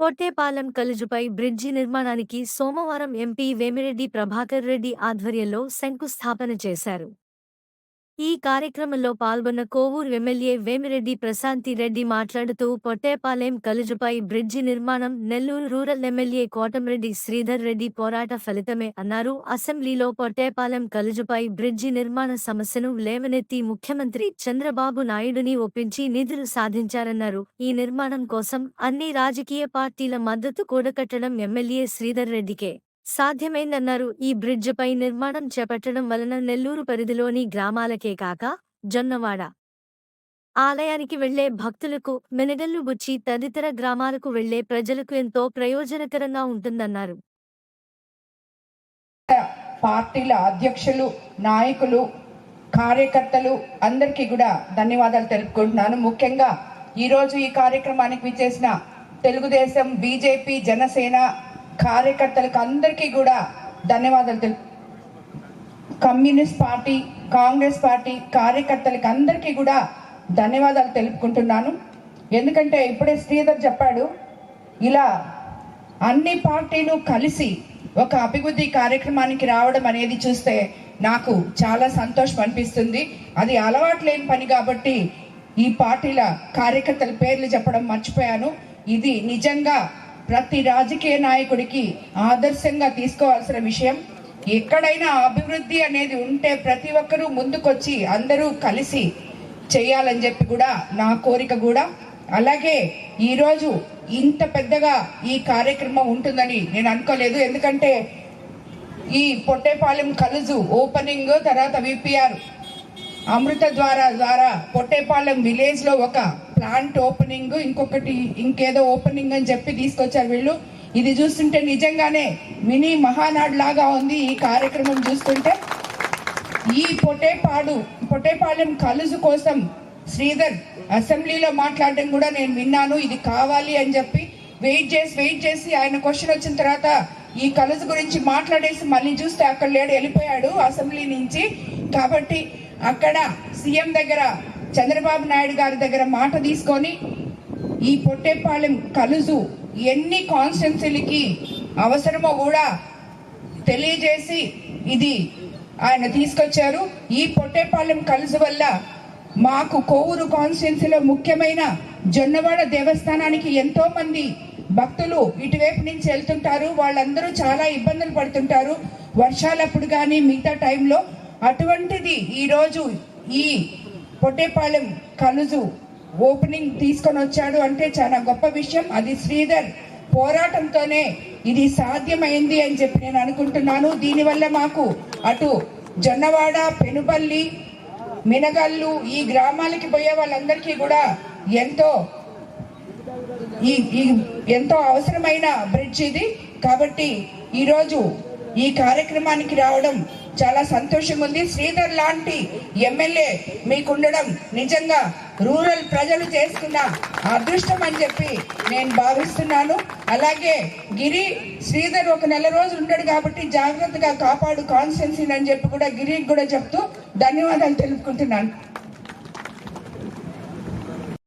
పొట్టేపాలెం కలుజుపై బ్రిడ్జి నిర్మాణానికి సోమవారం ఎంపీ వేమిరెడ్డి ప్రభాకర్ రెడ్డి ఆధ్వర్యంలో శంకుస్థాపన చేశారు. ఈ కార్యక్రమంలో పాల్గొన్న కోవూరు ఎమ్మెల్యే వేమిరెడ్డి ప్రశాంతి రెడ్డి మాట్లాడుతూ పొట్టేపాలెం కలుజుపై బ్రిడ్జి నిర్మాణం నెల్లూరు రూరల్ ఎమ్మెల్యే కోటంరెడ్డి శ్రీధర్ రెడ్డి పోరాట ఫలితమే అన్నారు. అసెంబ్లీలో పొట్టేపాలెం కలుజుపై బ్రిడ్జి నిర్మాణ సమస్యను లేవనెత్తి ముఖ్యమంత్రి చంద్రబాబు నాయుడుని ఒప్పించి నిధులు సాధించారన్నారు. ఈ నిర్మాణం కోసం అన్ని రాజకీయ పార్టీల మద్దతు కూడకట్టడం ఎమ్మెల్యే శ్రీధర్ రెడ్డికే సాధ్యమైందన్నారు. ఈ బ్రిడ్జిపై నిర్మాణం చేపట్టడం వలన నెల్లూరు పరిధిలోని గ్రామాలకే కాక జొన్నవాడ ఆలయానికి వెళ్ళే భక్తులకు మెనగల్లు బుచ్చి తదితర గ్రామాలకు వెళ్ళే ప్రజలకు ఎంతో ప్రయోజనకరంగా ఉంటుందన్నారు. పార్టీల అధ్యక్షులు నాయకులు కార్యకర్తలు అందరికీ కూడా ధన్యవాదాలు తెలుపుకుంటున్నాను. ముఖ్యంగా ఈరోజు ఈ కార్యక్రమానికి విచ్చేసిన తెలుగుదేశం బీజేపీ జనసేన కార్యకర్తలకు అందరికీ కూడా ధన్యవాదాలు తెలు కమ్యూనిస్ట్ పార్టీ కాంగ్రెస్ పార్టీ కార్యకర్తలకు అందరికీ కూడా ధన్యవాదాలు తెలుపుకుంటున్నాను. ఎందుకంటే ఇప్పుడే శ్రీధర్ చెప్పాడు ఇలా అన్ని పార్టీలు కలిసి ఒక అభివృద్ధి కార్యక్రమానికి రావడం అనేది చూస్తే నాకు చాలా సంతోషం అనిపిస్తుంది. అది అలవాటు లేని పని కాబట్టి ఈ పార్టీల కార్యకర్తల పేర్లు చెప్పడం మర్చిపోయాను. ఇది నిజంగా ప్రతి రాజకీయ నాయకుడికి ఆదర్శంగా తీసుకోవాల్సిన విషయం ఎక్కడైనా అభివృద్ధి అనేది ఉంటే ప్రతి ఒక్కరూ ముందుకొచ్చి అందరూ కలిసి చేయాలని చెప్పి కూడా నా కోరిక కూడా. అలాగే ఈరోజు ఇంత పెద్దగా ఈ కార్యక్రమం ఉంటుందని నేను అనుకోలేదు. ఎందుకంటే ఈ పొట్టేపాలెం కలుజు ఓపెనింగ్ తర్వాత విపిఆర్ అమృత ద్వారా ద్వారా పొట్టేపాలెం విలేజ్లో ఒక ప్లాంట్ ఓపెనింగ్ ఇంకొకటి ఇంకేదో ఓపెనింగ్ అని చెప్పి తీసుకొచ్చారు వీళ్ళు. ఇది చూస్తుంటే నిజంగానే మినీ మహానాడు లాగా ఉంది ఈ కార్యక్రమం చూస్తుంటే. ఈ పొటేపాడు పొటేపాలెం కలుజు కోసం శ్రీధర్ అసెంబ్లీలో మాట్లాడడం కూడా నేను విన్నాను. ఇది కావాలి అని చెప్పి వెయిట్ చేసి వెయిట్ చేసి ఆయన క్వశ్చన్ వచ్చిన తర్వాత ఈ కలుజు గురించి మాట్లాడేసి మళ్ళీ చూస్తే అక్కడ లేడు వెళ్ళిపోయాడు అసెంబ్లీ నుంచి. కాబట్టి అక్కడ సీఎం దగ్గర చంద్రబాబు నాయుడు గారి దగ్గర మాట తీసుకొని ఈ పొట్టేపాలెం కలుజు ఎన్ని కాన్స్టిట్యున్సీలకి అవసరమో కూడా తెలియజేసి ఇది ఆయన తీసుకొచ్చారు. ఈ పొట్టేపాలెం కలుసు వల్ల మాకు కోవూరు కాన్స్టిట్యున్సీలో ముఖ్యమైన జొన్నవాడ దేవస్థానానికి ఎంతో మంది భక్తులు ఇటువైపు నుంచి వెళ్తుంటారు. వాళ్ళందరూ చాలా ఇబ్బందులు పడుతుంటారు. వర్షాలప్పుడు కానీ మిగతా టైంలో అటువంటిది ఈరోజు ఈ పొట్టేపాలెం కలుజు ఓపెనింగ్ తీసుకొని వచ్చాడు అంటే చాలా గొప్ప విషయం. అది శ్రీధర్ పోరాటంతోనే ఇది సాధ్యమైంది అని చెప్పి నేను అనుకుంటున్నాను. దీనివల్ల మాకు అటు జొన్నవాడ పెనుపల్లి మినగల్లు ఈ గ్రామాలకి పోయే వాళ్ళందరికీ కూడా ఎంతో ఈ ఎంతో అవసరమైన బ్రిడ్జ్ ఇది. కాబట్టి ఈరోజు ఈ కార్యక్రమానికి రావడం చాలా సంతోషంగా ఉంది శ్రీధర్ లాంటి ఎమ్మెల్యే మీకుండడం నిజంగా రూరల్ ప్రజలు చేస్తున్న అదృష్టం అని చెప్పి నేను భావిస్తున్నాను. అలాగే గిరి శ్రీధర్ ఒక నెల రోజులు ఉంటాడు కాబట్టి జాగ్రత్తగా కాపాడు కాన్స్టెన్సీని అని చెప్పి కూడా గిరికి కూడా చెప్తూ ధన్యవాదాలు తెలుపుకుంటున్నాను.